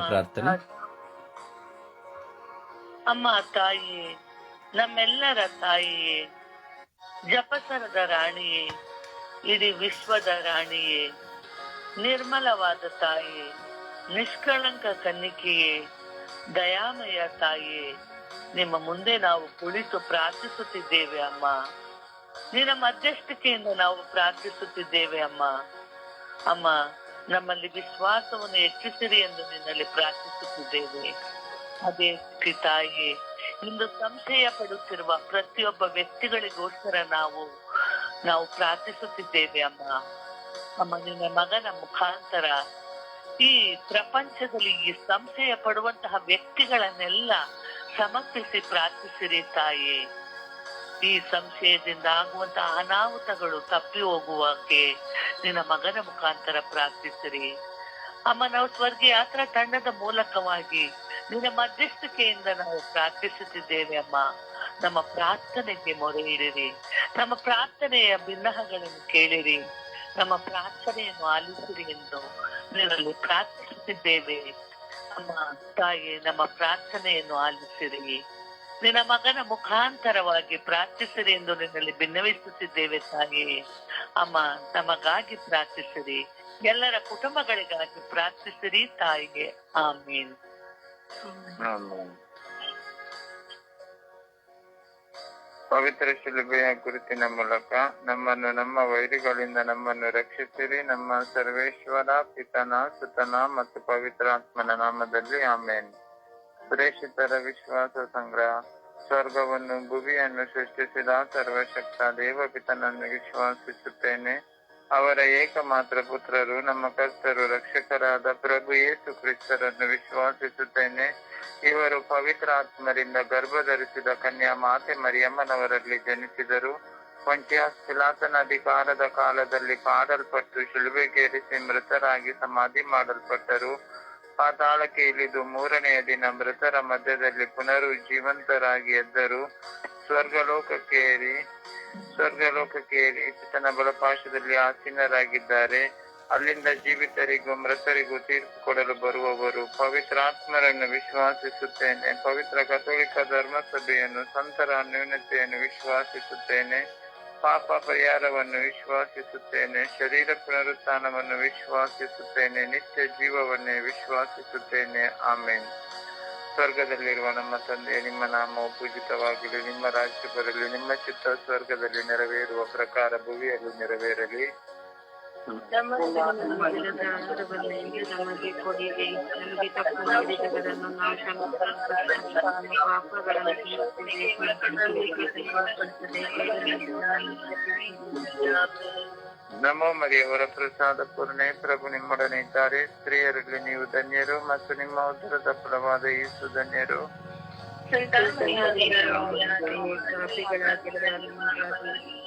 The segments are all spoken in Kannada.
ಪ್ರಾರ್ಥನೆ? ಅಮ್ಮ ತಾಯಿಯೇ ನಮ್ಮೆಲ್ಲರ ತಾಯಿಯೇ ಜಪಸರದ ರಾಣಿಯೇ ಇಡೀ ವಿಶ್ವದ ರಾಣಿಯೇ ನಿರ್ಮಲವಾದ ತಾಯಿಯೇ ನಿಷ್ಕಳಂಕ ಕನ್ನಿಕೆಯೇ ದಯಾಮಯ ತಾಯಿಯೇ ನಿಮ್ಮ ಮುಂದೆ ನಾವು ಕುಳಿತು ಪ್ರಾರ್ಥಿಸುತ್ತಿದ್ದೇವೆ ಅಮ್ಮ. ನಿನ್ನ ಮಧ್ಯಸ್ಥಿಕೆಯಿಂದ ನಾವು ಪ್ರಾರ್ಥಿಸುತ್ತಿದ್ದೇವೆ ಅಮ್ಮ. ಅಮ್ಮ ನಮ್ಮಲ್ಲಿ ವಿಶ್ವಾಸವನ್ನು ಹೆಚ್ಚಿಸಿರಿ ಎಂದು ನಿನ್ನಲ್ಲಿ ಪ್ರಾರ್ಥಿಸುತ್ತಿದ್ದೇವೆ. ಅದೇ ತಾಯಿ, ಇಂದು ಸಂಶಯ ಪಡುತ್ತಿರುವ ಪ್ರತಿಯೊಬ್ಬ ವ್ಯಕ್ತಿಗಳಿಗೋಸ್ಕರ ನಾವು ನಾವು ಪ್ರಾರ್ಥಿಸುತ್ತಿದ್ದೇವೆ ಅಮ್ಮ. ಅಮ್ಮ, ನಿನ್ನ ಮಗನ ಮುಖಾಂತರ ಈ ಪ್ರಪಂಚದಲ್ಲಿ ಈ ಸಂಶಯ ಪಡುವಂತಹ ವ್ಯಕ್ತಿಗಳನ್ನೆಲ್ಲ ಸಮರ್ಪಿಸಿ ಪ್ರಾರ್ಥಿಸಿರಿ ತಾಯಿ. ಈ ಸಂಶಯದಿಂದ ಆಗುವಂತಹ ಅನಾಹುತಗಳು ತಪ್ಪಿ ಹೋಗುವಾಗೆ ನಿನ್ನ ಮಗನ ಮುಖಾಂತರ ಪ್ರಾರ್ಥಿಸಿರಿ. ಅಮ್ಮ ನಾವು ಸ್ವರ್ಗೀಯ ಯಾತ್ರಾ ತಂಡದ ಮೂಲಕವಾಗಿ ನಿನ್ನ ಮಧ್ಯಸ್ಥಿಕೆಯಿಂದ ನಾವು ಪ್ರಾರ್ಥಿಸುತ್ತಿದ್ದೇವೆ ಅಮ್ಮ. ನಮ್ಮ ಪ್ರಾರ್ಥನೆಗೆ ಮೊರೆ ಇಡಿರಿ ನಮ್ಮ ಪ್ರಾರ್ಥನೆಯ ಭಿನ್ನಹಗಳನ್ನು ಕೇಳಿರಿ. ನಮ್ಮ ಪ್ರಾರ್ಥನೆಯನ್ನು ಆಲಿಸಿರಿ ಎಂದು ನಿನ್ನಲ್ಲಿ ಪ್ರಾರ್ಥಿಸುತ್ತಿದ್ದೇವೆ. ಅಮ್ಮ, ತಾಯಿ, ನಮ್ಮ ಪ್ರಾರ್ಥನೆಯನ್ನು ಆಲಿಸಿರಿ. ನಿನ್ನ ಮಗನ ಮುಖಾಂತರವಾಗಿ ಪ್ರಾರ್ಥಿಸಿರಿ ಎಂದು ನಿನ್ನಲ್ಲಿ ಭಿನ್ನವಿಸುತ್ತಿದ್ದೇವೆ ತಾಯಿ. ಅಮ್ಮ ನಮಗಾಗಿ ಪ್ರಾರ್ಥಿಸಿರಿ. ಎಲ್ಲರ ಕುಟುಂಬಗಳಿಗಾಗಿ ಪ್ರಾರ್ಥಿಸಿರಿ ತಾಯಿಗೆ. ಆಮೀನ್. ಪವಿತ್ರ ಶಿಲುಬೆಯ ಗುರುತಿನ ಮೂಲಕ ನಮ್ಮನ್ನು ನಮ್ಮ ವೈರಿಗಳಿಂದ ನಮ್ಮನ್ನು ರಕ್ಷಿಸಿರಿ. ನಮ್ಮ ಸರ್ವೇಶ್ವರ, ಪಿತನ, ಸುತನ ಮತ್ತು ಪವಿತ್ರಾತ್ಮನ ನಾಮದಲ್ಲಿ ಆಮೇನ್. ಸುರೇಶಿತರ ವಿಶ್ವಾಸ ಸಂಗ್ರಹ. ಸ್ವರ್ಗವನ್ನು ಭುವಿಯನ್ನು ಸೃಷ್ಟಿಸಿದ ಸರ್ವಶಕ್ತ ದೇವಪಿತನನ್ನು ವಿಶ್ವಾಸಿಸುತ್ತೇನೆ ಅವರ ಏಕಮಾತ್ರ ಪುತ್ರರು, ನಮ್ಮ ಕರ್ತರು, ರಕ್ಷಕರಾದ ಪ್ರಭು ಯೇಸು ಕ್ರಿಸ್ತರನ್ನು ವಿಶ್ವಾಸಿಸುತ್ತೇನೆ. ಇವರು ಪವಿತ್ರ ಆತ್ಮರಿಂದ ಗರ್ಭಧರಿಸಿದ ಕನ್ಯಾ ಮಾತೆ ಮರಿಯಮ್ಮನವರಲ್ಲಿ ಜನಿಸಿದರು. ಪಂಚಾಸ್ತಿಲಾತನ ಅಧಿಕಾರದ ಕಾಲದಲ್ಲಿ ಪಾಡಲ್ಪಟ್ಟು ಶಿಲುಬೆಗೇರಿಸಿ ಮೃತರಾಗಿ ಸಮಾಧಿ ಮಾಡಲ್ಪಟ್ಟರು. ಪಾತಾಳಕ್ಕೆ ಇಳಿದು ಮೂರನೆಯ ದಿನ ಮೃತರ ಮಧ್ಯದಲ್ಲಿ ಪುನರುಜ್ಜೀವಂತರಾಗಿ ಎದ್ದರು. ಸ್ವರ್ಗಲೋಕಕ್ಕೇರಿ ಸ್ವರ್ಗಲೋಕಕ್ಕೇರಿ ಪಿತನ ಬಲಪಾಶದಲ್ಲಿ ಆಸೀನರಾಗಿದ್ದಾರೆ. ಅಲ್ಲಿಂದ ಜೀವಿತರಿಗೂ ಮೃತರಿಗೂ ತೀರ್ಪು ಕೊಡಲು ಬರುವವರು ಪವಿತ್ರಾತ್ಮರನ್ನು ವಿಶ್ವಾಸಿಸುತ್ತೇನೆ. ಪವಿತ್ರ ಕಥೋಲಿಕ ಧರ್ಮಸಭೆಯನ್ನು, ಸಂತರ ನ್ಯೂನತೆಯನ್ನು ವಿಶ್ವಾಸಿಸುತ್ತೇನೆ. ಪಾಪ ಪರಿಹಾರವನ್ನು ವಿಶ್ವಾಸಿಸುತ್ತೇನೆ, ಶರೀರ ಪುನರುತ್ಥಾನವನ್ನು ವಿಶ್ವಾಸಿಸುತ್ತೇನೆ, ನಿತ್ಯ ಜೀವವನ್ನೇ ವಿಶ್ವಾಸಿಸುತ್ತೇನೆ. ಆಮೇನ್. ಸ್ವರ್ಗದಲ್ಲಿರುವ ನಮ್ಮ ತಂದೆ ನಿಮ್ಮ ನಾಮವು ಪೂಜಿತವಾಗಲಿ ನಿಮ್ಮ ರಾಜ್ಯ ಬರಲಿ, ನಿಮ್ಮ ಚಿತ್ತ ಸ್ವರ್ಗದಲ್ಲಿ ನೆರವೇರುವ ಪ್ರಕಾರ ಭುವಿಯಲ್ಲಿ ನೆರವೇರಲಿ. ಕ್ಷಮಿಸುತ್ತೇವೆ ಪಾಪಗಳನ್ನು ನಮೋ ಮರಿಯವರ ಪ್ರಸಾದ ಪೂರ್ಣೆ, ಪ್ರಭು ನಿಮ್ಮೊಡನೆ ಇದ್ದಾರೆ. ಸ್ತ್ರೀಯರಲ್ಲಿ ನೀವು ಧನ್ಯರು ಮತ್ತು ನಿಮ್ಮ ಉತ್ತರದ ಫಲವಾದ ಯೇಸು ಧನ್ಯರು.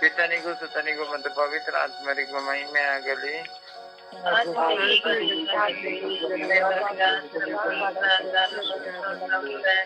ಪಿತನಿಗೂ ಸುತನಿಗೂ ಮತ್ತು ಪವಿತ್ರ ಆತ್ಮರಿಗೂ ಮಹಿಮೆ ಆಗಲಿ ಓ ನನ್ನ ಯೇಸುವೇ,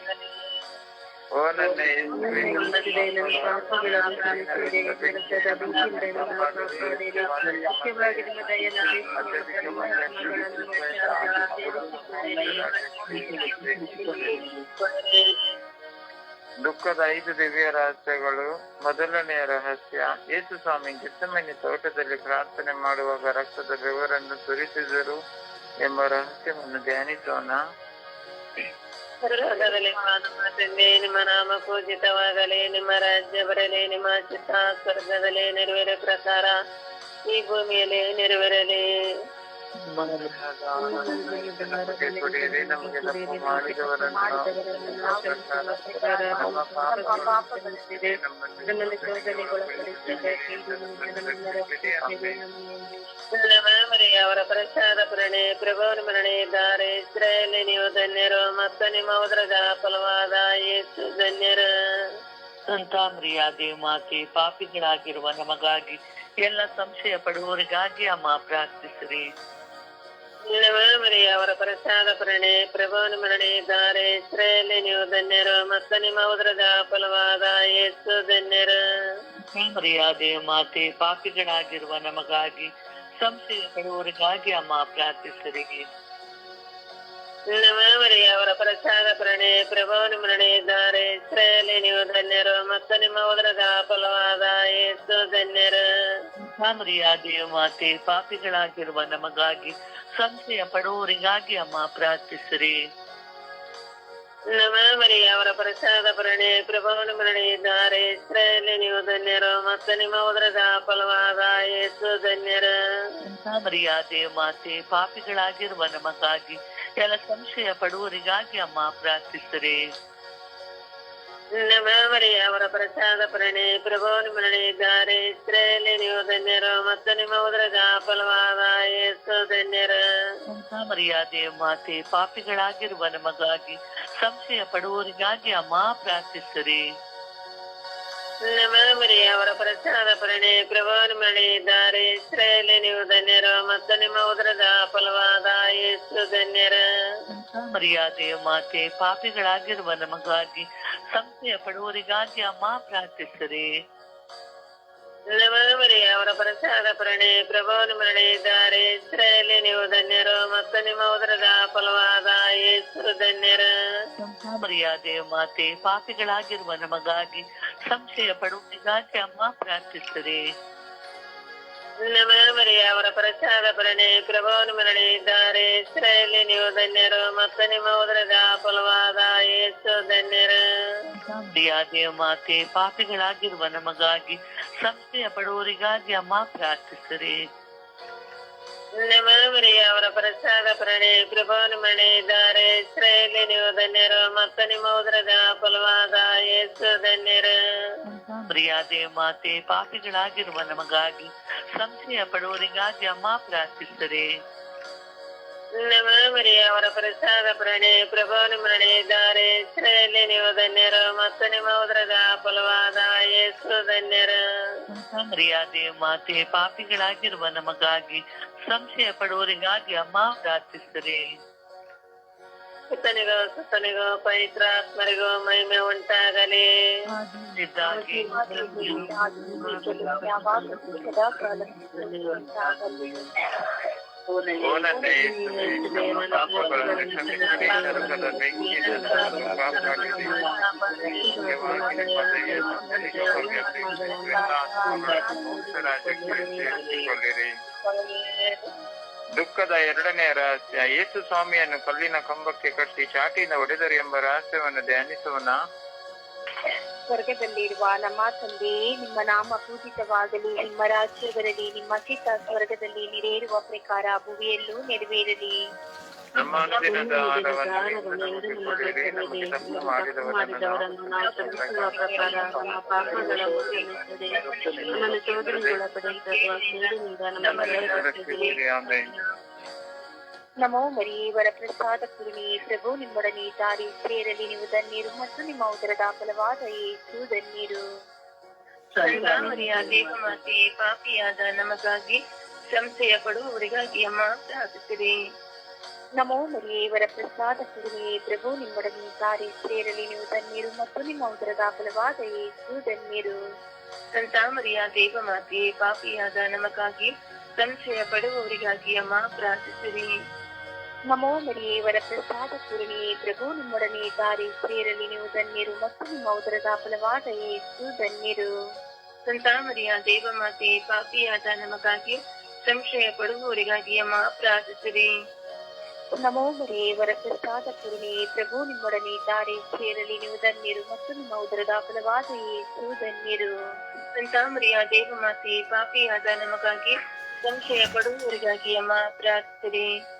ದುಃಖದ ಐದು ದಿವ್ಯ ರಹಸ್ಯಗಳು. ಮೊದಲನೆಯ ರಹಸ್ಯ, ಯೇಸು ಸ್ವಾಮಿ ಜಿತ್ತಮನಿ ತೋಟದಲ್ಲಿ ಪ್ರಾರ್ಥನೆ ಮಾಡುವಾಗ ರಕ್ತದ ಬೆವರನ್ನು ಸುರಿಸಿದರು ಎಂಬ ರಹಸ್ಯವನ್ನು ಧ್ಯಾನಿಸೋಣ. ನಮ್ಮ ತಂದೆ ನಿಮ್ಮ ನಾಮ ಪೂಜಿತವಾಗಲಿ ನಿಮ್ಮ ರಾಜ್ಯ ಬರಲಿ, ನಿಮ್ಮ ಚಿತ್ತ ಸ್ವರ್ಗದಲ್ಲಿ ನೆರವೇರ ಪ್ರಕಾರ ಈ ಭೂಮಿಯಲ್ಲಿ ನೆರವೇರಲಿ. ಅವರ ಪ್ರಸಾದ ಪ್ರಣೆ ಪ್ರಭುವನ ಮರಣೆ ಇದ್ದಾರೆ ಇಸ್ರಾಯೇಲ್ ನೀವು ಧನ್ಯರು ಮತ್ತು ನಿಮ್ಮ ಉದರದ ಫಲವಾದ ಯೇಸು ಧನ್ಯರು ಸಂತಾಮ್ರಿಯ ದೇವಮಾತೆ ಪಾಪಿಗಳಾಗಿರುವ ನಮಗಾಗಿ ಎಲ್ಲ ಸಂಶಯ ಪಡುವವರಿಗಾಗಿ ಅಮ್ಮ ಪ್ರಾರ್ಥಿಸಿರಿ ಮರಿಯ ಅವರ ಪ್ರಸಾದ ಪ್ರಣೆ ಪ್ರಭುವನ ಮರಣೆ, ದಾರೆ ಇಸ್ರಾಯೇಲ್ ನೀವು ಧನ್ಯರು, ಮತ್ತು ನಿಮ್ಮ ಉದರದ ಫಲವಾದ ಯೇಸು ಧನ್ಯರು. ಮರಿಯಾದೆ ಮಾತೆ, ಪಾಪಿಗಳಾಗಿರುವ ನಮಗಾಗಿ ಸಂಶಯ ಪಡುವವರಿಗಾಗಿ ಅಮ್ಮ ಪ್ರಾರ್ಥಿಸಿರಿ. ಮರಿಯ ಅವರ ಪ್ರಸಾದ ಪ್ರಣೆ ಪ್ರಭಾವ ಮರಣೆ ಇದ್ದಾರೆ ಇಸ್ರಾಯೇಲ್ ನೀವು ಧನ್ಯರು ಮತ್ತು ನಿಮ್ಮ ಉದರದ ಫಲವಾದ ಏಸು ಧನ್ಯರು. ಮರಿಯಾದೆ ಮಾತೆ, ಪಾಪಿಗಳಾಗಿರುವ ನಮಗಾಗಿ ಸಂಶಯ ಪಡುವವರಿಗಾಗಿ ಅಮ್ಮ ಪ್ರಾರ್ಥಿಸಿರಿ. ನಮ ಮರಿಯ, ಅವರ ಪ್ರಸಾದ ಪುರಣೆ, ಪ್ರಭುವನ ಮರಣೆ ಇದ್ದಾರೆ ಇಸ್ರಾಯೇಲ್ ನೀವು ಧನ್ಯರು ಮತ್ತು ನಿಮ್ಮ ಉದರದ ಫಲವಾದ ಯೇಸು ಧನ್ಯರು ಮರಿಯ ಮಾತೆ, ಪಾಪಿಗಳಾಗಿರುವ ನಮಗಾಗಿ ಎಲ್ಲ ಸಂಶಯ ಪಡುವರಿಗಾಗಿ ಅಮ್ಮ ಪ್ರಾರ್ಥಿಸಿರಿ ನಮ ಅವರ ಪ್ರಸಾದ ಪ್ರಣೆ ಪ್ರಭೋ ಮರಣೆ ಇಸ್ರೇಲಿ ನೀವು ಧನ್ಯರು ಮತ್ತು ನಿಮ್ಮ ಉದರದ ಫಲವಾದ ಯೇಸು ಧನ್ಯರು. ಮರ್ಯಾದೆ ಮಾತೆ, ಪಾಪಿಗಳಾಗಿರುವ ನಮಗಾಗಿ ಸಂಶಯ ಪಡುವವರಿಗಾಗಿ ಅಮ್ಮ ಪ್ರಾರ್ಥಿಸಿರಿ. ನಮ ಅವರ ಪ್ರಸಾದ ಪುರಣೆ ಪ್ರಭುವನ ಮರಣೆ ಇದ್ದಾರೆ ಇಸ್ರಾಯೇಲ್ ನೀವು ಧನ್ಯರು ಮತ್ತು ನಿಮ್ಮ ಉದರದ ಫಲವಾದ ಯೇಸು ಧನ್ಯರ. ಮರಿಯಾದೆ ಮಾತೆ, ಪಾಪಿಗಳಾಗಿರುವ ನಮಗಾಗಿ ಸಂಶಯ ಪಡುವವರಿಗಾಗಿ ಅಮ್ಮ ಪ್ರಾರ್ಥಿಸಿರಿ. ನಮ ಅವರ ಪ್ರಸಾದ ಪ್ರಣೆ ಪ್ರಭೋ ಮರಣೆ ಇದ್ದಾರೆ. ಇಸ್ರಾಯೇಲ್ ನೀವು ಧನ್ಯರು ಮತ್ತು ನಿಮ್ಮ ಉದರದ ಫಲವಾದ ಯೇಸು ಧನ್ಯರು. ಮರಿಯಾದೆ ಮಾತೆ, ಪಾಪಿಗಳಾಗಿರುವ ನಮಗಾಗಿ ಸಂಶಯ ಪಡುವವರಿಗಾಗಿ ಅಮ್ಮ ಪ್ರಾರ್ಥಿಸಿರಿ. ನಮ ಮರಿಯ ಅವರ ಪ್ರಸಾದ ಪರಣೆ ಪ್ರಭಾವನು ಮರಳಿದ್ದಾರೆ ಇದ್ದಾರೆ ನೀವು ಧನ್ಯರು, ಮತ್ತು ನಿಮ್ಮ ಉದರದ ಫಲವಾದ ಯೇಸು ಧನ್ಯರು. ಮಾತೆ, ಪಾಪಿಗಳಾಗಿರುವ ನಮಗಾಗಿ ಸಂಸ್ಥೆಯ ಪಡುವವರಿಗಾಗಿ ಅಮ್ಮ ಪ್ರಾರ್ಥಿಸಿರಿ. ಅವರ ಪ್ರಸಾದ ಪ್ರಣಿ ಕೃಪಾನು ಮಣಿ ಇದ್ದಾರೆ ಇಸ್ರಾಯೇಲ್ ನೀವು ಧನ್ಯರು ಮತ್ತು ನಿಮ್ಮ ಉದರದ ಫಲವಾದ ಯೇಸು ಧನ್ಯರು. ಪ್ರಿಯಾದೇ ಮಾತೆ ಪಾಪಿಗಳಾಗಿರುವ ನಮಗಾಗಿ ಸಂಶಯ ಪಡುವವರಿಗಾಗಿ ಅಮ್ಮ ಪ್ರಾರ್ಥಿಸಿರಿ ನಮ ಮರಿಯ ಅವರ ಪ್ರಸಾದ ಪುರಣೆ ಪ್ರಭುವನ ಮರಣೆ ಇದ್ದಾರೆ ಇಸ್ರಾಯೇಲ್ ನೀವು ಧನ್ಯರು ಮತ್ತು ನಿಮ್ಮ ಉದರದ ಫಲವಾದ ಯೇಸು ಧನ್ಯರು ಮರಿಯಾದೆ ಮಾತೆ ಪಾಪಿಗಳಾಗಿರುವ ನಮಗಾಗಿ ಸಂಶಯ ಪಡುವವರಿಗಾಗಿ ಅಮ್ಮ ಪ್ರಾರ್ಥಿಸಿರಿ ಸುತನಿಗೋ ಸುತನಿಗೋ ಪವಿತ್ರಾತ್ಮರಿಗೋ ಮಹಿಮೆ ಉಂಟಾಗಲಿ. ಇದ್ದಾಗಿ ದುಃಖದ ಎರಡನೇ ರಹಸ್ಯ. ಯೇಸು ಸ್ವಾಮಿಯನ್ನು ಕಲ್ಲಿನ ಕಂಬಕ್ಕೆ ಕಟ್ಟಿ ಚಾಟಿಯಿಂದ ಹೊಡೆದರು ಎಂಬ ರಹಸ್ಯವನ್ನು ಧ್ಯಾನಿಸೋಣ ಸ್ವರ್ಗದಲ್ಲಿರುವ ನಮ್ಮ ತಂದೆಯೇ ನಿಮ್ಮ ನಾಮ ಪೂಜಿತವಾಗಲಿ ನಿಮ್ಮ ರಾಜ್ಯ ಬರಲಿ ನಿಮ್ಮ ಚಿತ್ತ ಸ್ವರ್ಗದಲ್ಲಿ ನೆರವೇರುವ ಪ್ರಕಾರ ಭುವಿಯಲ್ಲೂ ನೆರವೇರಲಿ ನಮ್ಮ ಅನುದಿನದ ಆಹಾರವನ್ನು ನಮಗೆ ಕೊಡಿರಿ ನಮಗೆ ತಪ್ಪು ಮಾಡಿದವರನ್ನು ನಾವು ಕ್ಷಮಿಸುವ ಪ್ರಕಾರ ನಮ್ಮ ಪಾಪಗಳನ್ನು ಕ್ಷಮಿಸಿರಿ. ನಮ್ಮನ್ನು ಶೋಧನೆಗೊಳಪಡಿಸುವ ಕೇಡಿನಿಂದ ನಮ್ಮನ್ನು ರಕ್ಷಿಸಿರಿ. ಆಮೆನ್. ನಮೋ ಮರಿಯೇವರ ಪ್ರಸಾದ ಪೂರ್ಣಿಯೇ ಪ್ರಭು ನಿಮ್ಮೊಡನೆ ತಾರಿ ಸೇರಲಿ ನೀವು ಧನ್ಯರು ಮತ್ತು ನಿಮ್ಮ ಉದರದ ಫಲವಾದ ಏಸು ಧನ್ಯರು. ದೇವಮಾತೆ ಪಾಪಿಯಾದ ನಮಗಾಗಿ ಸಂಶಯ ಪಡುವವರಿಗಾಗಿ ಮಾತ್ರ ಪ್ರಾರ್ಥಿಸಿರಿ. ನಮೋ ಮರಿಯೇವರ ಪ್ರಸಾದ ಪೂರ್ಣಿಯೇ ಪ್ರಭು ನಿಮ್ಮೊಡನೆ ತಾರಿ ಸೇರಲಿ ನೀವು ಧನ್ಯರು ಮತ್ತು ನಿಮ್ಮ ಉದರದ ಫಲವಾದ ಏಸು ಧನ್ಯರು. ಸಂತಾಮರಿಯ ದೇವಮಾತೆ ಪಾಪಿಯಾದ ನಮಗಾಗಿ ಸಂಶಯ ಪಡುವವರಿಗಾಗಿ ಅಮ್ಮ ಪ್ರಾರ್ಥಿಸಿರಿ. ನಮೋ ವರ ಪ್ರಸಾದ ಪೂರ್ಣಿಯೇ ಪ್ರಭು ನಿಮ್ಮೊಡನೆ, ದಾರಿ ಸೇರಲಿ ನೀವು ಧನ್ಯರು ಮತ್ತು ನಿಮ್ಮ ಉದರದ ಫಲವಾದ ಯೇಸು ಧನ್ಯರು. ಸಂತಾಮರಿಯ ದೇವಮಾತೆ, ಪಾಪಿಯಾದ ನಮಗಾಗಿ ಸಂಶಯ ಪಡುವವರಿಗಾಗಿ ಅಮ್ಮ ಪ್ರಾರ್ಥಿಸಿರಿ. ನಮೋ ವರ ಪ್ರಸಾದ ಪೂರ್ಣಿಯೇ ಪ್ರಭು ನಿಮ್ಮೊಡನೆ, ದಾರಿ ಸೇರಲಿ ನೀವು ಧನ್ಯರು ಮತ್ತು ನಿಮ್ಮ ಉದರದ ಫಲವಾದ ಯೇಸು ಧನ್ಯರು. ಸಂತಾಮರಿಯ ದೇವಮಾತೆ, ಪಾಪಿಯಾದ ನಮಗಾಗಿ ಸಂಶಯ ಪಡುವವರಿಗಾಗಿ ಅಮ್ಮ ಪ್ರಾರ್ಥಿಸಿರಿ.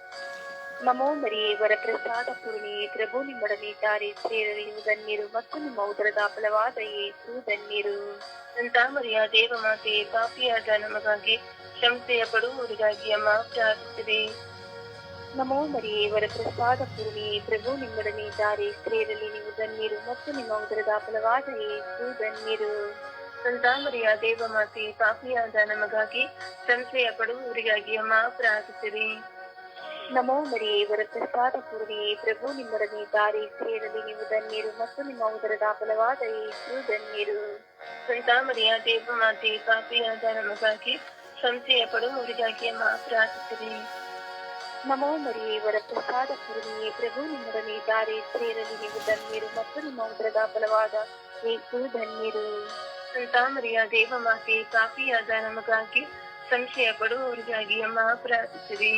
ನಮೋ ಮರಿಯೇ ವರಪ್ರಸಾದ ಪೂರ್ಣಿ, ಪ್ರಭು ನಿಮ್ಮೊಡನೆ ತಾರೆ ಸೇರಲಿ ಧನ್ಯರು ಮತ್ತು ನಿಮ್ಮ ಉದರದ ಫಲವಾದ ಏಸು ಧನ್ಯರು ಸಂತ ಮರಿಯ, ದೇವ ಮಾತೆ, ಪಾಪಿಯಾದ ನಮಗಾಗಿ ಶಂಸೆಯ ಪಡುವವರಿಗಾಗಿ ಅಮ್ಮ ಪ್ರಾರ್ಥಿಸಿದೆ ನಮೋ ಮರಿಯೇ ವರಪ್ರಸಾದ ಪೂರ್ಣಿ, ಪ್ರಭು ನಿಂಗಡಲಿ ತಾರೆ ಸೇರಲಿ ನೀವು ಧನ್ಯರು ಮತ್ತು ನಿಮ್ಮ ಉದರದ ಫಲವಾದ ಏಸು ಧನ್ಯರು ಸಂತಾಮರಿಯ ದೇವ ಮಾತೆ, ಪಾಪಿಯಾದ ನಮಗಾಗಿ ಸಂಶಯ ಪಡುವವರಿಗಾಗಿ ಅಮ್ಮ ಪ್ರಾರ್ಥಿಸಿರಿ ನಮೋ ಮರಿಯೇ ವರಪ್ರಸಾದ ಪೂರ್ಣಿ ಪ್ರಭು ನಿಮ್ಮೊಡನೆ ದಾರಿ ಸೇರಲಿ ನೀವು ಧನ್ಯರು ಮತ್ತು ನಿಮ್ಮ ಉದರದ ಫಲವಾದ ಯೇಸು ಧನ್ಯರು. ಸಂತ ಮರಿಯ ದೇವ ಮಾತೆ ಪಾಪಿಯಾದ ನಮಗಾಗಿ ಸಂಶಯ ಪಡುವವರಿಗಾಗಿ ಅಮ್ಮ ಪ್ರಾರ್ಥಿಸಿರಿ ನಮೋ ಮರಿಯೇ ವರಪ್ರಸಾದ ಪೂರ್ಣಿ ಪ್ರಭು ನಿಮ್ಮೊಡನೆ ದಾರಿ ಸೇರಲಿ ನೀವು ಧನ್ಯರು ಮತ್ತು ನಿಮ್ಮ ಉದರದ ಫಲವಾದ ಯೇಸು ಧನ್ಯರು. ದೇವ ಮಾತೆ ಪಾಪಿಯಾದ ನಮಗಾಗಿ ಸಂಶಯ ಪಡುವವರಿಗಾಗಿ ಅಮ್ಮ ಪ್ರಾರ್ಥಿಸಿರಿ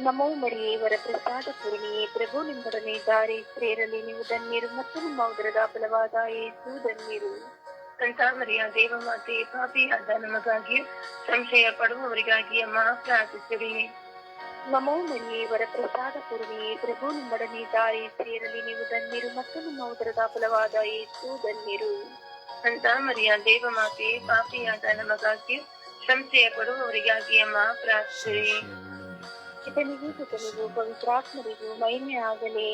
ನಮೋ ಮರಿಯೇ, ವರಪ್ರಸಾದ ಪೂರ್ಣಿಯೇ, ಪ್ರಭು ನಿಮ್ಮೊಡನೆ ದಾರಿ ಸೇರಲಿ ನೀವು ಧನ್ಯರು ಮತ್ತು ನಿಮ್ಮ ಉದರದ ಫಲವಾದ ಏಸು ಧನ್ಯರು. ಕಂಠಾಮರಿಯ ದೇವಮಾತೆ ದೇವ ಮಾತೆ ಪಾಪಿಯಾದ ನಮಗಾಗಿ ಸಂಶಯ ಪಡುವವರಿಗಾಗಿ ಅಮ್ಮ ಪ್ರಾರ್ಥಿಸಿರಿ. ನಮೋ ಮರಿಯೇ, ವರಪ್ರಸಾದ ಪೂರ್ಣಿಯೇ, ಪ್ರಭು ನಿಮ್ಮೊಡನೆ ದಾರಿ ಸೇರಲಿ ನೀವು ಧನ್ಯರು ಮತ್ತು ನಿಮ್ಮ ಉದರದ ಫಲವಾದ ಏಸು ಧನ್ಯರು. ಕಂಠಾಮರಿಯ ದೇವಮಾತೆ ದೇವ ಮಾತೆ ಪಾಪಿಯಾದ ನಮಗಾಗಿ ಸಂಶಯ ಪಡುವವರಿಗಾಗಿ ಅಮ್ಮ ಪ್ರಾರ್ಥಿಸಿರಿ. ಇದನಿಗೂ ಸುತನಿಗೂ ಪವಿತ್ರಾತ್ಮರಿಗೂ ಮಹಿಮೆ ಆಗಲಿ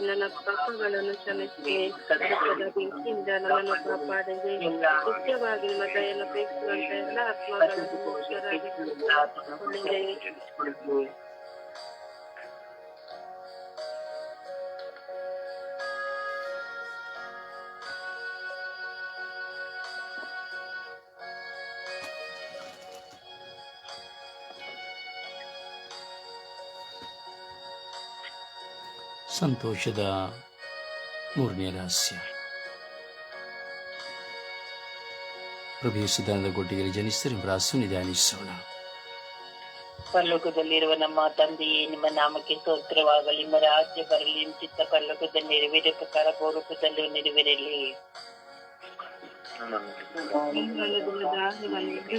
ನನ್ನ ಪಾಪಗಳನ್ನು ಕ್ಷಮಿಸಿ ನರಕದ ಬೆಂಕಿಯಿಂದ ನನ್ನನ್ನು ಕಾಪಾಡಿದೆ ಮುಖ್ಯವಾಗಿ ಎಲ್ಲ ದಯೆಯನ್ನು ಪ್ರೇಕ್ಷಿಸುವಂತ ಎಲ್ಲ ಆತ್ಮಗಳನ್ನು ಸಂತೋಷದ ಮೂರನೇ ರಹಸ್ಯ. ಪ್ರಭು ಸಿದ್ಧಾನದ ಗೊಟ್ಟಿಗೆ ರಾಸು ನಿಧಾನಿಸೋಣ. ಪರಲೋಕದಲ್ಲಿರುವ ನಮ್ಮ ತಂದೆಯೇ, ನಿಮ್ಮ ನಾಮಕ್ಕೆ ಸ್ತೋತ್ರವಾಗಲಿ, ನಿಮ್ಮ ರಾಜ್ಯ ಬರಲಿ ಚಿತ್ತ ಪರಲೋಕದಲ್ಲಿ ನೆರವೇರಿದ ಪ್ರಕಾರ ಗೋರೂಪದಲ್ಲೂ ನೆರವೇರಲಿ.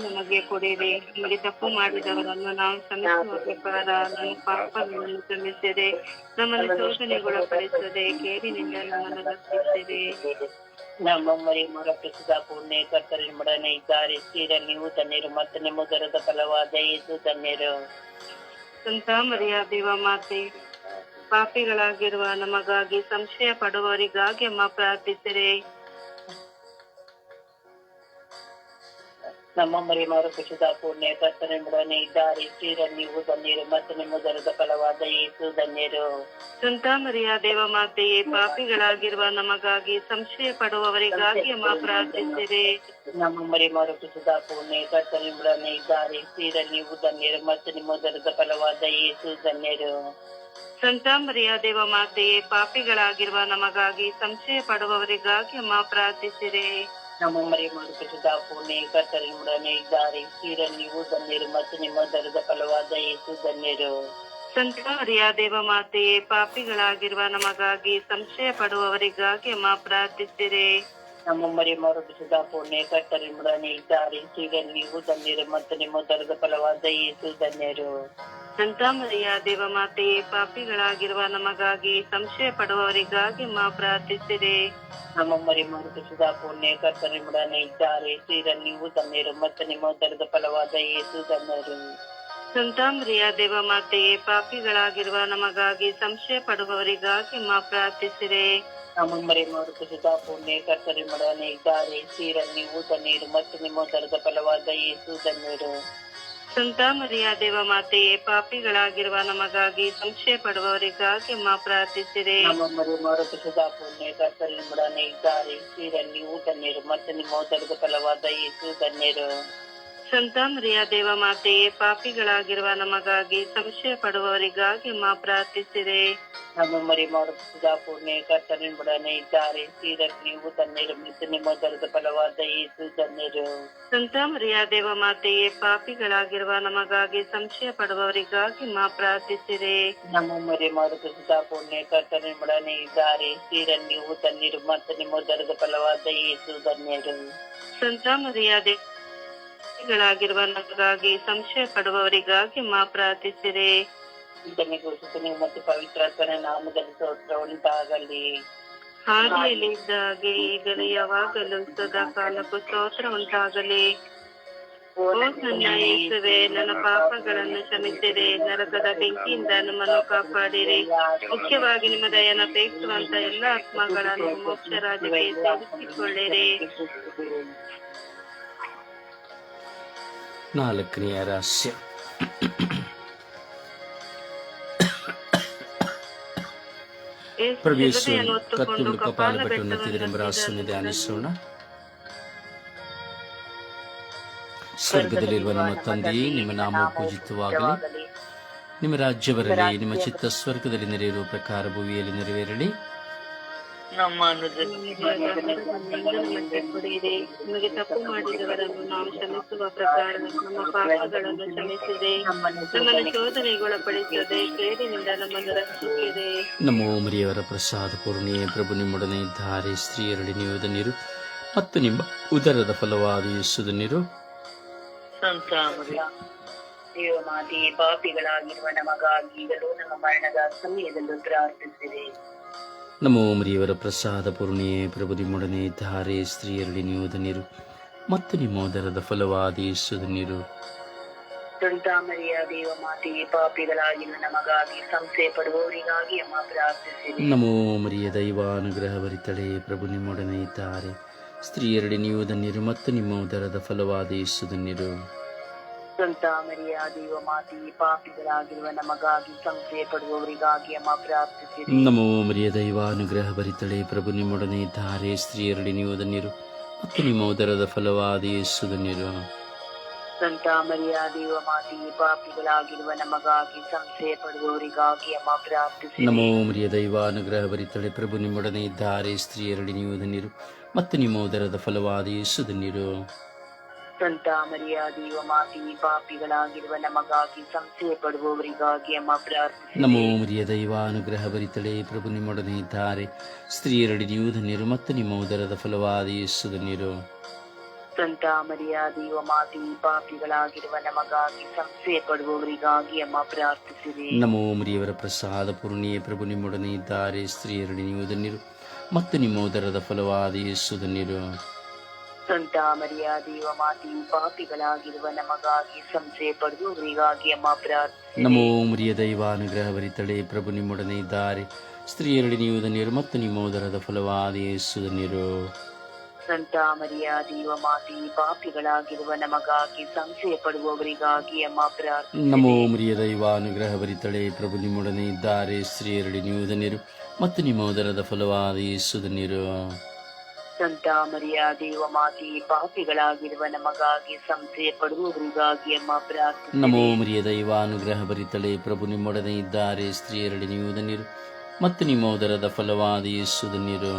ನಮಗೆ ಕೊಡಿರಿ ನಿಮಗೆ ತಪ್ಪು ಮಾಡಿದವರನ್ನು ನಾವು ಕ್ಷಮಿಸುವ ಪ್ರಕಾರ ನಮ್ಮ ಪಾಪವನ್ನು ಕ್ಷಮಿಸಿರಿ ನಮ್ಮನ್ನು ಶೋಷಣೆಗೊಳಪಡಿಸದೆ ಕೇರಿನಿಂದ ನಮ್ಮನ್ನು ರಕ್ಷಿಸಿದೆ ನಮ್ಮ ಮರಿ ಪ್ರಸಿದ್ಧ ಪುಣ್ಯ ಕರ್ತರಿ ಮಡನೆ ಇದ್ದಾರೆ. ಸ್ತ್ರೀರ ನೀವು ಧನ್ಯರು ಮತ್ತು ನಿಮ್ಮ ಗರದ ಫಲವಾದ ಯೇಸು ಧನ್ಯರು ಸಂತ ಮರಿಯ ದೇವ ಮಾತೆ, ಪಾಪಿಗಳಾಗಿರುವ ನಮಗಾಗಿ ಸಂಶಯ ಪಡುವವರಿಗಾಗಿ ಅಮ್ಮ ಪ್ರಾರ್ಥಿಸಿರಿ. ನಮ್ಮ ಮರಿ ಕುಸಿದ ಪುಣ್ಯ ಕರ್ತರಿ ಮಡನೆ ಇದ್ದಾರೆ. ಸ್ತ್ರೀರ ನೀವು ಧನ್ಯರು ಮತ್ತು ನಿಮ್ಮ ದರದ ಫಲವಾದ ಯೇಸು ಧನ್ಯರು. ಸಂತ ಮರಿಯ ದೇವ ಮಾತೆಯೇ ಪಾಪಿಗಳಾಗಿರುವ ನಮಗಾಗಿ ಸಂಶಯ ಪಡುವವರಿಗಾಗಿ ಅಮ್ಮ ಪ್ರಾರ್ಥಿಸಿದೆ ನಮ್ಮ ಮರಿ ಕುಸಿದ ಪುಣ್ಯ ಕರ್ತರಿ ಮಡನೆ ಇದ್ದಾರೆ. ಸ್ತ್ರೀರ ನೀವು ಧನ್ಯರು ಮತ್ತು ನಿಮ್ಮ ದರದ ಫಲವಾದ ಯೇಸು ಧನ್ಯರು. ಸಂತ ಮರಿಯ ದೇವ ಮಾತೆಯೇ ಪಾಪಿಗಳಾಗಿರುವ ನಮಗಾಗಿ ಸಂಶಯ ಪಡುವವರಿಗಾಗಿ ಅಮ್ಮ ಪ್ರಾರ್ಥಿಸಿರಿ. ನಮ್ಮ ಮರಿ ಪ್ರಸಿದ್ಧ ಪೂರ್ಣೆ ಇದ್ದಾರೆ. ಸ್ತ್ರೀರ ನೀವು ಧನ್ಯರು ಮತ್ತು ನಿಮ್ಮ ದರದ ಫಲವಾದ ಏಸು ಧನ್ಯರು. ಸಂತ ದೇವ ಮಾತೆಯೇ, ಪಾಪಿಗಳಾಗಿರುವ ನಮಗಾಗಿ ಸಂಶಯ ಪಡುವವರಿಗಾಗಿ ಅಮ್ಮ ಪ್ರಾರ್ಥಿಸಿರಿ. ನಮ್ಮ ಮರಿ ಸುಧಾ ಪೂರ್ಣೆ ಕಟ್ಟರಿ ಮಡನೆ ಇದ್ದಾರೆ ಸ್ತ್ರೀರ ನೀವು ಧನ್ಯರು ಮತ್ತು ನಿಮ್ಮ ದರದ ಫಲವಾದ ಯೇಸು ಧನ್ಯರು. ಸಂತ ಮರಿಯ ದೇವ ಮಾತೆಯೇ ಪಾಪಿಗಳಾಗಿರುವ ನಮಗಾಗಿ ಸಂಶಯ ಪಡುವವರಿಗಾಗಿ ಮಾ ಪ್ರಾರ್ಥಿಸಿದೆ ನಮ್ಮ ಮರಿ ಸುಧಾ ಪೂರ್ಣೆ ಕಟ್ಟರಿ ಮಡನೆ ಇದ್ದಾರೆ ಸ್ತ್ರೀರ ನೀವು ಧನ್ಯರು ಮತ್ತು ನಿಮ್ಮ ದರದ ಫಲವಾದ ಯೇಸು ಧನ್ಯರು. ಸಂತಾಮ್ರಿಯ ಮರಿಯ ದೇವ ಮಾತೆಯೇ ಪಾಪಿಗಳಾಗಿರುವ ನಮಗಾಗಿ ಸಂಶಯ ಪಡುವವರಿಗಾಗಿ ಮಾ ಪ್ರಾರ್ಥಿಸಿರಿ. ನಮ್ಮ ಮರಿ ಪ್ರಸಿದ್ಧ ಪೂರ್ಣೆ ಕರ್ತರಿ ಮಡನೆ ಇದ್ದಾರೆ. ಸೀರನ್ನಿ ನೀವು ನೀರು ಮತ್ತು ನಿಮ್ಮ ತರದ ಫಲವಾದ ಯೇಸು ಧನ್ಯರು ಸಂತ ಮರಿಯ ದೇವ ಮಾತೆಯೇ ಪಾಪಿಗಳಾಗಿರುವ ನಮಗಾಗಿ ಸಂಶಯ ಪಡುವವರಿಗಾಗಿ ಮಾ ಪ್ರಾರ್ಥಿಸಿದೆ ನಮ್ಮ ಮರಿ ಪ್ರಸಿದ್ಧ ಪೂರ್ಣೆ ಕರ್ತರಿ ಮಡನೆ ಇದ್ದಾರೆ. ಸೀರನ್ನಿ ನೀವು ನೀರು ಮತ್ತು ನಿಮ್ಮ ತರದ ಫಲವಾದ ಯೇಸು ಧನ್ಯರು ಸಂತ ಮರಿಯ ದೇವ ಮಾತೆಯೇ ಪಾಪಿಗಳಾಗಿರುವ ನಮಗಾಗಿ ಸಂಶಯ ಪಡುವವರಿಗಾಗಿ ಮಾ ಪ್ರಾರ್ಥಿಸಿದೆ ನಮ್ಮ ಮರಿ ಮಾಡುತ್ತಿದ್ದ ಪೂರ್ಣೆ ಕರ್ತನಿಂಬುಡನೆ ಇದ್ದಾರೆ. ಸ್ತ್ರೀಯರಲ್ಲಿ ನೀವು ತನ್ನಿರು ಮತ್ತು ನಿಮ್ಮ ದರದ ಫಲವಾದ ಏಸು ತನ್ನಿರು ಸಂತಾಮರಿಯ ದೇವ ಮಾತೆಯೇ ಪಾಪಿಗಳಾಗಿರುವ ನಮಗಾಗಿ ಸಂಶಯ ಪಡುವವರಿಗಾಗಿ ಮಾ ಪ್ರಾರ್ಥಿಸಿದೆ ನಮ್ಮ ಮರಿ ಮಾಡುತ್ತಿದ್ದ ಪೂರ್ಣೆ ಕರ್ತನಿಂಬುಡನೆ ಇದ್ದಾರೆ. ಸೀರನ್ ನೀವು ತನ್ನಿರು ಮತ್ತು ನಿಮ್ಮ ದರದ ಫಲವಾದ ಏಸು ತನ್ನಿರು ಸಂತ ಮರಿಯ ದೇವಗಳಾಗಿರುವ ನಮಗಾಗಿ ಸಂಶಯ ಪಡುವವರಿಗಾಗಿ ಮಾ ಪ್ರಾರ್ಥಿಸಿರಿ. ಸುತನಿಗೂ ಮತ್ತು ಪವಿತ್ರಾತ್ಮನ ನಾಮದಲ್ಲಿ ಸ್ತೋತ್ರ ಉಂಟಾಗಲಿ. ಹಾದಿಯಲ್ಲಿ ಇದ್ದಾಗೆ ಈಗಲೂ ಯಾವಾಗಲೂ ಸದಾ ಕಾಲಕ್ಕೂ ಸ್ತೋತ್ರ ಉಂಟಾಗಲಿ. ಓ ನನ್ನ ಯೇಸುವೆ ನನ್ನ ಪಾಪಗಳನ್ನು ಕ್ಷಮಿಸಿರಿ ನರಕದ ಬೆಂಕಿಯಿಂದ ನಮ್ಮನ್ನು ಕಾಪಾಡಿರಿ. ಮುಖ್ಯವಾಗಿ ನಿಮ್ಮ ದಯನ ಅಪೇಕ್ಷಿಸುವಂತ ಎಲ್ಲ ಆತ್ಮಗಳನ್ನು ಮೋಕ್ಷ ರಾಜ್ಯಕ್ಕೆ ಸೇರಿಸಿಕೊಳ್ಳಿರಿ ನಾಲ್ಕನೆಯ ರಹಸ್ಯ. ಪ್ರವೇಶ ಕತ್ತುಂಡು ಕಪಾಲ ಬೆಟ್ಟವನ್ನು ಬೆಟ್ಟವನ್ನು ತಿರುಗಿ ರಹಸ್ಯವನ್ನು. ಧ್ಯಾನಿಸೋಣ. ಸ್ವರ್ಗದಲ್ಲಿರುವ ನಮ್ಮ ತಂದೆಯೇ ನಿಮ್ಮ ನಾಮ ಪೂಜಿತವಾಗಲಿ. ನಿಮ್ಮ ರಾಜ್ಯ ಬರಲಿ, ನಿಮ್ಮ ಚಿತ್ತ ಸ್ವರ್ಗದಲ್ಲಿ ನೆರೆಯಿರುವ ಪ್ರಕಾರ ಭೂಮಿಯಲ್ಲಿ ನೆರವೇರಲಿ. ನಮ್ಮ ಕೊಡಿರಿ ನಿಮಗೆ ತಪ್ಪು ಮಾಡಿದವರನ್ನು ನಾವು ಕ್ಷಮಿಸುವ ಪ್ರಕಾರ ನಮ್ಮ ಪಾಪಗಳನ್ನು ಕ್ಷಮಿಸಿದೆ. ನಮ್ಮನ್ನು ಶೋಧನೆಗೊಳಪಡಿಸದೆ ಕೇಡಿನಿಂದ ನಮ್ಮನ್ನು ರಕ್ಷಿಸಿದೆ. ನಮ್ಮ ಮರಿಯವರ ಪ್ರಸಾದ ಪೂರ್ಣಿಯೇ ಪ್ರಭು ನಿಮ್ಮೊಡನೆ ಧಾರೆ ಸ್ತ್ರೀಯರಡಿ ನೀವು ನೀರು ಮತ್ತು ನಿಮ್ಮ ಉದರದ ಫಲವಾದ ಯೇಸು ನೀರು. ಸಂತ ದೇವ ಮಾತೆ ಪಾಪಿಗಳಾಗಿರುವ ನಮಗಾಗಿ ಈಗಲೂ ನಮ್ಮ ಮರಣದ ಸಮಯದಲ್ಲೂ ಪ್ರಾರ್ಥಿಸಿದೆ ನಮೋ ಮರಿಯವರ ಪ್ರಸಾದ ಪೂರ್ಣಿಯೇ ಪ್ರಭುದಿಮೊಡನೆ ಧಾರೆ ಸ್ತ್ರೀಯರಲ್ಲಿ ಧನ್ಯರು ಮತ್ತು ನಿಮ್ಮ ದರದ ಫಲವಾದ ಯೇಸು ಧನ್ಯರು ಸಂತ ಮರಿಯ ದೇವ ಮಾತೆ ನಮಗಾಗಿ ಸಂಶಯ ಪಡುವವರಿಗಾಗಿ ಅಮ್ಮ ನಮೋ ಮರಿಯ ದೈವಾನುಗ್ರಹ ಬರಿತಳೆ ಪ್ರಭು ನಿಮ್ಮೊಡನೆ ಇದ್ದಾರೆ ಸ್ತ್ರೀಯರಡಿ ನೀವು ಧನ್ಯರು ಮತ್ತು ನಿಮ್ಮ ಉದರದ ಫಲವಾದ ಯೇಸು ಧನ್ಯರು ಸಂತ ಮರಿಯ ದೇವ ಮಾತೆ ಪಾಪಿಗಳಾಗಿರುವ ನಮಗಾಗಿ ಸಂಶಯ ಪಡುವವರಿಗಾಗಿ ಅಮ್ಮ ಪ್ರಾರ್ಥಿಸಿ ನಮೋ ಮರಿಯ ದೈವಾನುಗ್ರಹ ಭರಿತಳೆ ಪ್ರಭು ನಿಮ್ಮೊಡನೆ ಇದ್ದಾರೆ ಸ್ತ್ರೀಯರಡಿ ನೀವು ಧನ್ಯರು ಮತ್ತು ನಿಮ್ಮ ಉದರದ ಫಲವಾದ ಯೇಸು ಧನ್ಯರು. ಸಂತ ಮರಿಯ ದೇವ ಮಾತೆ ಪಾಪಿಗಳಾಗಿರುವ ನಮಗಾಗಿ ಸಂಶಯ ಪಡುವವರಿಗಾಗಿ ಅಮ್ಮ ಪ್ರಾರ್ಥಿಸಿ ನಮೋ ಮರಿಯ ದೈವಾನುಗ್ರಹ ಭರಿತಳೆ ಪ್ರಭು ನಿಮ್ಮೊಡನೆ ಇದ್ದಾರೆ ಸ್ತ್ರೀಯರಡಿ ನೀವು ಧನ್ಯರು ಮತ್ತು ನಿಮ್ಮ ಉದರದ ಫಲವಾದ ಯೇಸು ಧನ್ಯರು. ಸಂತ ಮರಿಯ ದೇವ ಮಾತಿ ಪಾಪಿಗಳಾಗಿರುವ ನಮಗಾಗಿ ಸಂಶಯ ಪಡುವವರಿಗಾಗಿ ಅಮ್ಮ ಪ್ರಾರ್ಥನೆ ನಮೋ ಮರಿಯ ದೈವಾನುಗ್ರಹ ಬರಿತಳೆ ಪ್ರಭು ನಿಮ್ಮೊಡನೆ ಇದ್ದಾರೆ. ಸ್ತ್ರೀಯರಡಿ ನೀವು ಧನ್ಯರು ಮತ್ತು ನಿಮ್ಮ ಉದರದ ಫಲವಾದ ಯೇಸು ಧನ್ಯರು. ಸಂತ ಮರಿಯ ದೇವ ಮಾತಿ ಪಾಪಿಗಳಾಗಿರುವ ನಮಗಾಗಿ ಸಂಶಯ ಪಡುವವರಿಗಾಗಿ ಅಮ್ಮ ಪ್ರಾರ್ಥಿಸಿದೆ ನಮೋ ಮರಿಯವರ ಪ್ರಸಾದ ಪೂರ್ಣಿಯೇ ಪ್ರಭು ನಿಮ್ಮೊಡನೆ ಇದ್ದಾರೆ. ಸ್ತ್ರೀಯರಡಿ ನೀವು ಧನ್ಯರು ಮತ್ತು ನಿಮ್ಮ ಉದರದ ಫಲವಾದ ಯೇಸು ಧನ್ಯರು. ಸಂತ ಮರಿಯಾ ದೇವ ಮಾತಿ ಪಾಪಿಗಳಾಗಿರುವ ನಮಗಾಗಿ ಸಂಶಯ ಪಡುವವರಿಗಾಗಿ ಅಮ್ಮ ಪ್ರಾರ್ಥನೆ ನಮೋ ಮರಿಯ ದೈವಾನುಗ್ರಹ ಬರಿತಳೆ ಪ್ರಭು ನಿಮ್ಮೊಡನೆ ಇದ್ದಾರೆ. ಸ್ತ್ರೀಯರಡಿ ನೀವು ಧನ್ಯರು ಮತ್ತು ನಿಮ್ಮ ಉದರದ ಫಲವಾದ ಯೇಸು ಧನ್ಯರು. ಸಂತ ಮರಿಯಾ ದೇವ ಮಾತೆ ಪಾಪಿಗಳಾಗಿರುವ ನಮಗಾಗಿ ಸಂಶಯ ಪಡುವವರಿಗಾಗಿ ಅಮ್ಮ ಪ್ರಾರ್ಥನೆ ನಮೋ ಮರಿಯ ದೈವಾನುಗ್ರಹ ಬರಿತಳೆ ಪ್ರಭು ನಿಮ್ಮೊಡನೆ ಇದ್ದಾರೆ. ಸ್ತ್ರೀಯರಡಿ ನೀವು ಧನ್ಯರು ಮತ್ತು ನಿಮ್ಮ ಉದರದ ಫಲವಾದ ಯೇಸು ಧನ್ಯರು. ಸಂತ ಮರಿಯಾ ದೇವ ಮಾತೆ ಪಾಪಿಗಳಾಗಿರುವ ನಮಗಾಗಿ ಸಂಶಯ ಪಡುವವರಿಗಾಗಿ ಅಮ್ಮ ಪ್ರಾರ್ಥನೆ ನಮೋ ಮರಿಯ ದೈವಾನುಗ್ರಹ ಭರಿತಳೆ ಪ್ರಭು ನಿಮ್ಮೊಡನೆ ಇದ್ದಾರೆ ಸ್ತ್ರೀಯರಡಿ ನೀವು ಧನ್ಯರು ಮತ್ತು ನಿಮ್ಮ ಉದರದ ಫಲವಾದ ಯೇಸು ಧನ್ಯರು.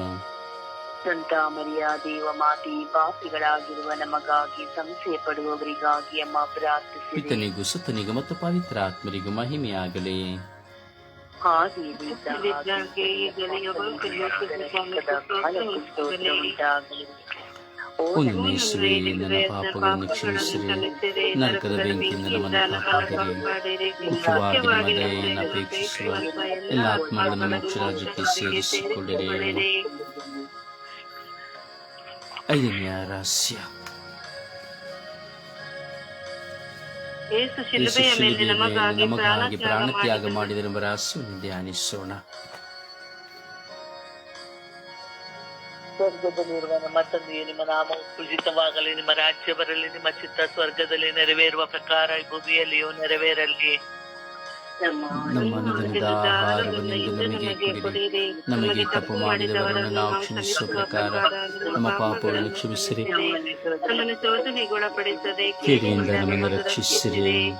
ಸಂತ ಮರಿಯ ದೇವ ಮಾತೆ ಪಾಪಿಗಳಾಗಿರುವ ನಮಗಾಗಿ ಸಂಶಯ ಪಡುವವರಿಗಾಗಿ ಅಮ್ಮ ಪ್ರಾರ್ಥಿಸಿ ಪಿತನಿಗೂ ಸುತನಿಗೂ ಮತ್ತು ಪವಿತ್ರ ಆತ್ಮರಿಗೂ ಮಹಿಮೆಯಾಗಲಿ. ಹಾಗೆಯೇ ಇದ್ದಾಗೆ ಈಗಲೂ ಯಾವಾಗಲೂ ಸದಾ ಕಾಲಕ್ಕೂ ಸ್ತೋತ್ರ ಉಂಟಾಗಲಿ. ಒಂದು ಯೇಸುವೆ ನನ್ನ ಪಾಪಗಳನ್ನು ಕ್ಷಮಿಸಿರಿ ನರಕದ ಬೆಂಕಿಯಿಂದ ನಮ್ಮನ್ನು ಕಾಪಾಡಿರಿ ಮುಖ್ಯವಾಗಿ ನಿಮ್ಮ ದಯೆಯನ್ನು ಅಪೇಕ್ಷಿಸುವ ಎಲ್ಲ ಆತ್ಮಗಳನ್ನು ಮೋಕ್ಷ ರಾಜ್ಯಕ್ಕೆ ಸೇರಿಸಿಕೊಳ್ಳಿರಿ ಐದನೆಯ ರಹಸ್ಯ ಯೇಸು ಶಿಲುಬೆಯ ಮೇಲೆ ನಮಗಾಗಿ ನಮಗಾಗಿ ಪ್ರಾಣ ಪ್ರಾಣ ತ್ಯಾಗ ಮಾಡಿದರೆಂಬ ರಹಸ್ಯವನ್ನು ಧ್ಯಾನಿಸೋಣ ಸ್ವರ್ಗದಲ್ಲಿರುವ ನಮ್ಮ ತಂದೆಯೇ ನಿಮ್ಮ ನಾಮವು ಪೂಜಿತವಾಗಲಿ ನಿಮ್ಮ ರಾಜ್ಯ ಬರಲಿ ನಿಮ್ಮ ಚಿತ್ತ ಸ್ವರ್ಗದಲ್ಲಿ ನೆರವೇರುವ ಪ್ರಕಾರ ಭೂಮಿಯಲ್ಲಿಯೂ ನೆರವೇರಲಿ. ನಮ್ಮ ಅನುದಿನದ ಆಹಾರವನ್ನು ಇಂದು ನಮಗೆ ಕೊಡಿರಿ. ನಮಗೆ ತಪ್ಪು ಮಾಡಿದವರನ್ನು ನಾವು ಕ್ಷಮಿಸುವ ಪ್ರಕಾರ ನಮ್ಮ ಪಾಪಗಳನ್ನು ಕ್ಷಮಿಸಿರಿ. ನಮ್ಮನ್ನು ಶೋಧನೆಗೊಳಪಡಿಸದೆ ಕೀಡಿಯಿಂದ ನಮ್ಮನ್ನು ರಕ್ಷಿಸಿರಿ?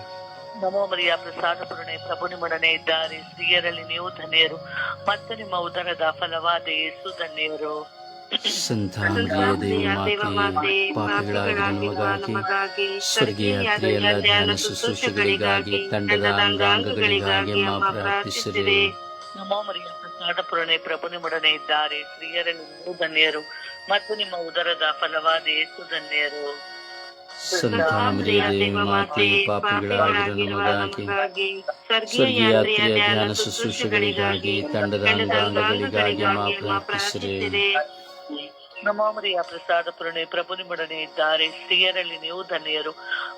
ನಮೋ ಮರಿಯ ಪ್ರಸಾದ ಪೂರ್ಣೆ ಪ್ರಭು ನಿಮ್ಮೊಡನೆ ಇದ್ದಾರೆ. ಸ್ತ್ರೀಯರಲ್ಲಿ ನೀವು ಧನ್ಯರು. ಮತ್ತು ನಿಮ್ಮ ಉದರದ ಫಲವಾದ ಯೇಸು ಧನ್ಯರು. ಸಂತಾನಪ್ರಿಯ ದೇವ ಮಾತೆ ಪಾಪಿಗಳಾಗಿರುವ ನಮಗಾಗಿ ಸ್ವರ್ಗೀಯ ಕ್ರಿಯೆಯ ಧ್ಯಾನ ಶುಶ್ರೂಷೆಗಳಿಗಾಗಿ ತಂಡದ ಅಂಗಾಂಗಗಳಿಗಾಗಿ ನಮೋ ಮರಿಯ ಪ್ರಸಾದ ಪ್ರಭು ನಿಮ್ಮೊಡನೆ ಇದ್ದಾರೆ. ಸ್ತ್ರೀಯರಲ್ಲಿ ನೀವು ಧನ್ಯರು. ಮತ್ತು ನಿಮ್ಮ ಉದರದ ಫಲವಾದ ಯೇಸು ಧನ್ಯರು. ಸಂತಾನಪ್ರಿಯ ದೇವ ಮಾತೆ ಪಾಪಿಗಳಾಗಿರುವ ನಮಗಾಗಿ ಸ್ವರ್ಗೀಯ ಕ್ರಿಯೆಯ ಧ್ಯಾನ ಶುಶ್ರೂಷೆಗಳಿಗಾಗಿ ತಂಡದ ಅಂಗಾಂಗಗಳಿಗಾಗಿ ಮಾ ಪ್ರಾರ್ಥಿಸಿರಿ ನಮೋ ಮರಿಯ ಪ್ರಸಾದ ಪುರಣೆ ಪ್ರಭು ನಿಮ್ಮೊಡನೆ ಇದ್ದಾರೆ. ಸ್ತ್ರೀಯರಲ್ಲಿ ನೀವು ಧನ್ಯರು.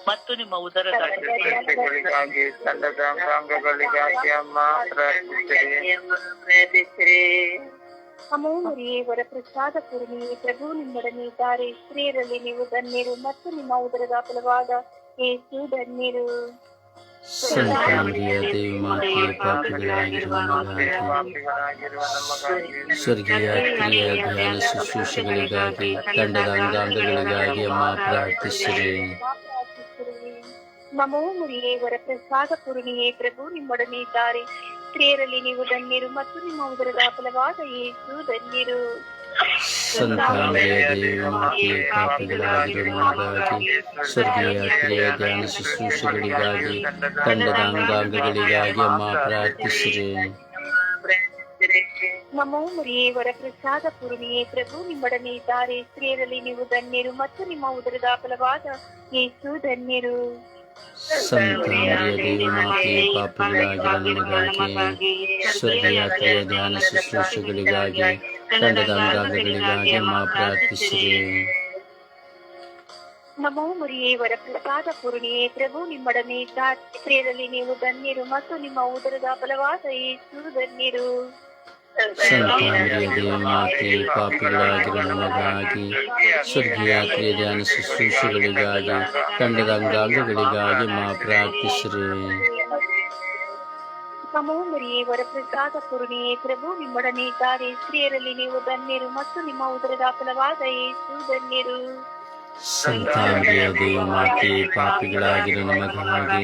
ಮತ್ತು ನಿಮ್ಮ ಉದರದ ಅಮೋಮರಿಯೇ ವರ ಪ್ರಸಾದ ಪೂರ್ಣಿಯೇ ಪ್ರಭು ನಿಮ್ಮೊಡನೆ ಇದ್ದಾರೆ. ಸ್ತ್ರೀಯರಲ್ಲಿ ನೀವು ಧನ್ಯರು ಮತ್ತು ನಿಮ್ಮ ಉದರದ ಫಲವಾದ ಏಸು ಧನ್ಯರು. ಮಾತೆ ಪಾಪಿಗಳಾಗಿರುವ ಸ್ವರ್ಗೀಯ ಕ್ರಿಯ ಶುಶ್ರೂಷೆಗಳಿಗಾಗಿ, ತಂಡದ ಅಂಗಾಂಗಗಳಿಗಾಗಿ ಅಮ್ಮ ಪ್ರಾರ್ಥಿಸಿರಿ. ನಮೋ ಮುರಿಯೇ ವರಪ್ರಸಾದ ಪೂರ್ಣಿಯೇ, ಪ್ರಭು ನಿಮ್ಮೊಡನೆ ಇದ್ದಾರೆ. ಸ್ತ್ರೀಯರಲ್ಲಿ ನೀವು ಧನ್ಯರು ಮತ್ತು ನಿಮ್ಮ ಉದರದ ಫಲವಾದ ಯೇಸು ಧನ್ಯರು. ಸಂತಾನಪ್ರಿಯ ದೇವ ಮಾತೆ ಪಾಪಿಗಳಾಗಿರುವ ನಮಗಾಗಿ ಸ್ವರ್ಗೀಯ ಕ್ರಿಯ ಧ್ಯಾನ ಶುಶ್ರೂಷೆಗಳಿಗಾಗಿ ತಂಡದ ಅಂಗಾಂಗಗಳಿಗಾಗಿ ಅಮ್ಮ ಪ್ರಾರ್ಥಿಸಿರಿ ನಮೋ ಮುರಿಯೇ ವರಪ್ರಸಾದ ಪೂರ್ಣಿಯೇ ಪ್ರಭು, ನಿಮ್ಮೊಡನೆ ಇದ್ದಾರೆ ಸ್ತ್ರೀಯರಲ್ಲಿ ನೀವು ಧನ್ಯರು ಮತ್ತು ನಿಮ್ಮ ಉದರದ ಫಲವಾದ ಯೇಸು ಧನ್ಯರು. ಪಾಪಿಗಳಾಗಿರುವ ನಮಗಾಗಿ ಧ್ಯಾನ ಶುಶ್ರೂಷೆಗಳಿಗಾಗಿ ತಂಡದ ಅಂಗಾಂಗಗಳಿಗಾಗಿ ಅಮ್ಮ ಪ್ರಾರ್ಥಿಸಿರಿ ನಮೋ ಮುರಿಯೇ ವರಪ್ರಸಾದ ಪೂರ್ಣಿಯೇ ಪ್ರಭು ನಿಮ್ಮೊಡನೆ ಇದ್ದಾರೆ ಸ್ತ್ರೀಯರಲ್ಲಿ ನೀವು ಧನ್ಯರು ಮತ್ತು ನಿಮ್ಮ ಉದರದ ಫಲವಾದ ಯೇಸು ಧನ್ಯರು ಸಂತಾನಪ್ರಿಯ ದೇವ ಮಾತೆ ಪಾಪಿಗಳಾಗಿರುವ ನಮಗಾಗಿ ಸ್ವರ್ಗೀಯ ಕ್ರಿಯೆಯ ಧ್ಯಾನ ಶುಶ್ರೂಷೆಗಳಿಗಾಗಿ ತಂಡದ ಅಂಗಾಂಗಗಳಿಗಾಗಿ ಅಮ್ಮ ಪ್ರಾರ್ಥಿಸಿರಿ ನಮೋ ಮುರಿಯೇ ವರಪ್ರಸಾದ ಪೂರ್ಣಿಯೇ ಪ್ರಭು, ನಿಮ್ಮೊಡನೆ ಇದ್ದಾರೆ. ಸ್ತ್ರೀಯರಲ್ಲಿ ನೀವು ಧನ್ಯರು ಮತ್ತು ನಿಮ್ಮ ಉದರದ ಫಲವಾದ ಯೇಸು ಧನ್ಯರು. ಮಾತೆ ಪಾಪಿಗಳಾಗಿರುವ ನಮಗಾಗಿ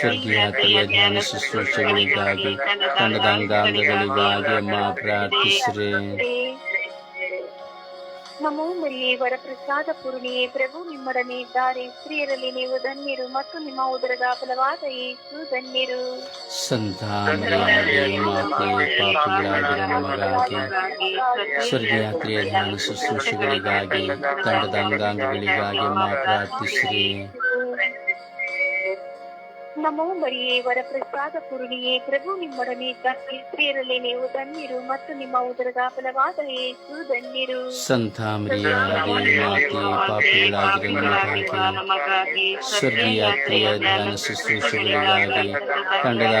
ಕ್ರಿಯೆಯ ಧ್ಯಾನ ಶುಶ್ರೂಷೆಗಳಿಗಾಗಿ ತಂಡದ ಅಂಗಾಂಗಗಳಿಗಾಗಿ ಪ್ರಾರ್ಥಿಸಿರಿ. ನಮೋ ಮರಿಯೇ, ವರಪ್ರಸಾದ ಪೂರ್ಣಿಯೇ, ಪ್ರಭು ನಿಮ್ಮೊಡನೆ ಇದ್ದಾರೆ. ಸ್ತ್ರೀಯರಲ್ಲಿ ನೀವು ಧನ್ಯರು ಮತ್ತು ನಿಮ್ಮ ಉದರದ ಫಲವಾದ ಯೇಸು ಧನ್ಯರು. ಸಂತಾನಪ್ರಿಯ ದೇವ ಮಾತೆ ಪಾಪಿಗಳಾಗಿರುವ ನಮಗಾಗಿ ಸ್ವರ್ಗೀಯ ಕ್ರಿಯೆಯ ಧ್ಯಾನ ಶುಶ್ರೂಷೆಗಳಿಗಾಗಿ, ತಂಡದ ಅಂಗಾಂಗಗಳಿಗಾಗಿ ಪ್ರಾರ್ಥಿಸಿರಿ ನಮೋ ಮರಿಯೇ, ವರಪ್ರಸಾದ ಪೂರ್ಣಿಯೇ, ಪ್ರಭು ನಿಮ್ಮೊಡನೆ ಸ್ತ್ರೀಯರಲ್ಲಿ ನೀವು ಧನ್ಯರು ಮತ್ತು ನಿಮ್ಮ ಉದರದ ಫಲವಾದ ಯೇಸು ಧನ್ಯರು ಸಂತಾಮರಿಯ ದೇವ ಮಾತೆ ಪಾಪಿಗಳಾಗಿರುವ ನಮಗಾಗಿ, ಸ್ವರ್ಗೀಯ ಕ್ರಿಯೆಯ ಧ್ಯಾನ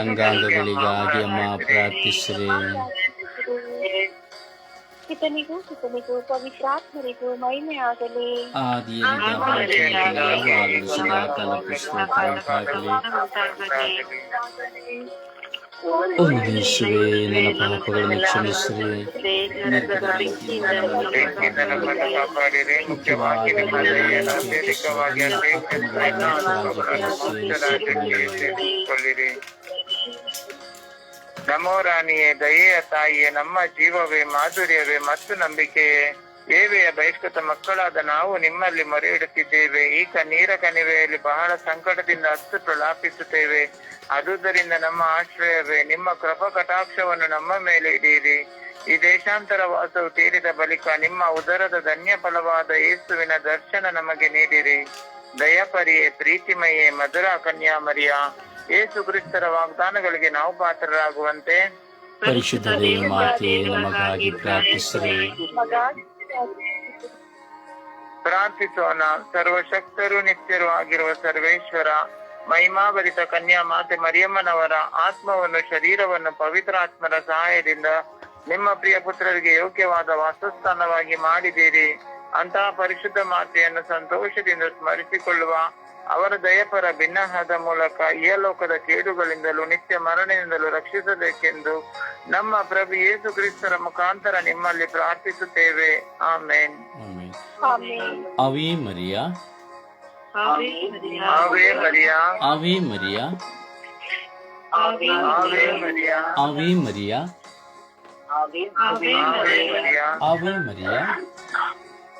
ಅಂಗಾಂಗಗಳಿಗಾಗಿ ಅಮ್ಮ ಪ್ರಾರ್ಥಿಸಿರಿ. ಪಿತನಿಗೂ ಸುತನಿಗೂ ಪವಿತ್ರಾತ್ಮರಿಗೂ ಮಹಿಮೆ ಆಗಲಿ ಆದಿಯಲ್ಲಿ ಸದಾ ಕಾಲ ಪುಸ್ತಕಾಗಲಿ ಓ ಯೇಸುವೆ ನಮೋ ರಾಣಿಯೇ, ದಯೆಯ ತಾಯಿಯೇ, ನಮ್ಮ ಜೀವವೇ, ಮಾಧುರ್ಯವೇ ಮತ್ತು ನಂಬಿಕೆಯೇ. ದೇವಿಯ ಬಹಿಷ್ಕೃತ ಮಕ್ಕಳಾದ ನಾವು ನಿಮ್ಮಲ್ಲಿ ಮೊರೆ ಇಡುತ್ತಿದ್ದೇವೆ ಈ ನೀರ ಕಣಿವೆಯಲ್ಲಿ ಬಹಳ ಸಂಕಟದಿಂದ ಅಷ್ಟು ಪ್ರಲಾಪಿಸುತ್ತೇವೆ. ಅದುದರಿಂದ ನಮ್ಮ ಆಶ್ರಯವೇ, ನಿಮ್ಮ ಕೃಪಾ ಕಟಾಕ್ಷವನ್ನು ನಮ್ಮ ಮೇಲೆ ಇಡೀರಿ. ಈ ದೇಶಾಂತರ ವಾಸವು ತೀರಿದ ಬಳಿಕ ನಿಮ್ಮ ಉದರದ ಧನ್ಯ ಫಲವಾದ ಯೇಸುವಿನ ದರ್ಶನ ನಮಗೆ ನೀಡಿರಿ. ದಯಪರಿಯೇ ಪ್ರೀತಿಮಯೇ ಮಧುರ ಕನ್ಯಾಮರಿಯ ಯೇಸು ಕ್ರಿಸ್ತರ ವಾಗ್ದಾನಗಳಿಗೆ ನಾವು ಪಾತ್ರರಾಗುವಂತೆ. ಪರಿಶುದ್ಧ ದೇವ ಮಾತೆ ನಮಗಾಗಿ ಪ್ರಾರ್ಥಿಸಿರಿ. ಪ್ರಾರ್ಥಿಸೋಣ. ಸರ್ವಶಕ್ತರು ನಿತ್ಯರು ಆಗಿರುವ ಸರ್ವೇಶ್ವರ ಮಹಿಮಾಭರಿತ ಕನ್ಯಾ ಮಾತೆ ಮರಿಯಮ್ಮನವರ ಆತ್ಮವನ್ನು ಶರೀರವನ್ನು ಪವಿತ್ರಾತ್ಮರ ಸಹಾಯದಿಂದ ನಿಮ್ಮ ಪ್ರಿಯ ಪುತ್ರರಿಗೆ ಯೋಗ್ಯವಾದ ವಾಸಸ್ಥಾನವಾಗಿ ಮಾಡಿದ್ದೀರಿ. ಅಂತಹ ಪರಿಶುದ್ಧ ಮಾತೆಯನ್ನು ಸಂತೋಷದಿಂದ ಸ್ಮರಿಸಿಕೊಳ್ಳುವ ಅವರ ದಯಪರ ಭಿನ್ನಹದ ಮೂಲಕ ಈ ಲೋಕದ ಕೇಡುಗಳಿಂದಲೂ ನಿತ್ಯ ಮರಣದಿಂದಲೂ ರಕ್ಷಿಸಬೇಕೆಂದು ನಮ್ಮ ಪ್ರಭು ಯೇಸು ಕ್ರಿಸ್ತರ ಮುಖಾಂತರ ನಿಮ್ಮಲ್ಲಿ ಪ್ರಾರ್ಥಿಸುತ್ತೇವೆ ಆಮೇನ್ ಅವಿ ಮರಿಯಾ ಅವೇ ಮರಿಯ ಆವೆ ಮರಿಯ ಆವೇ ಮರಿಯಾ ಆವೇ ಮರಿಯಾ ಅವಿ ಆವೇ ಮರಿಯಾ ಆವೇ ಮರಿಯ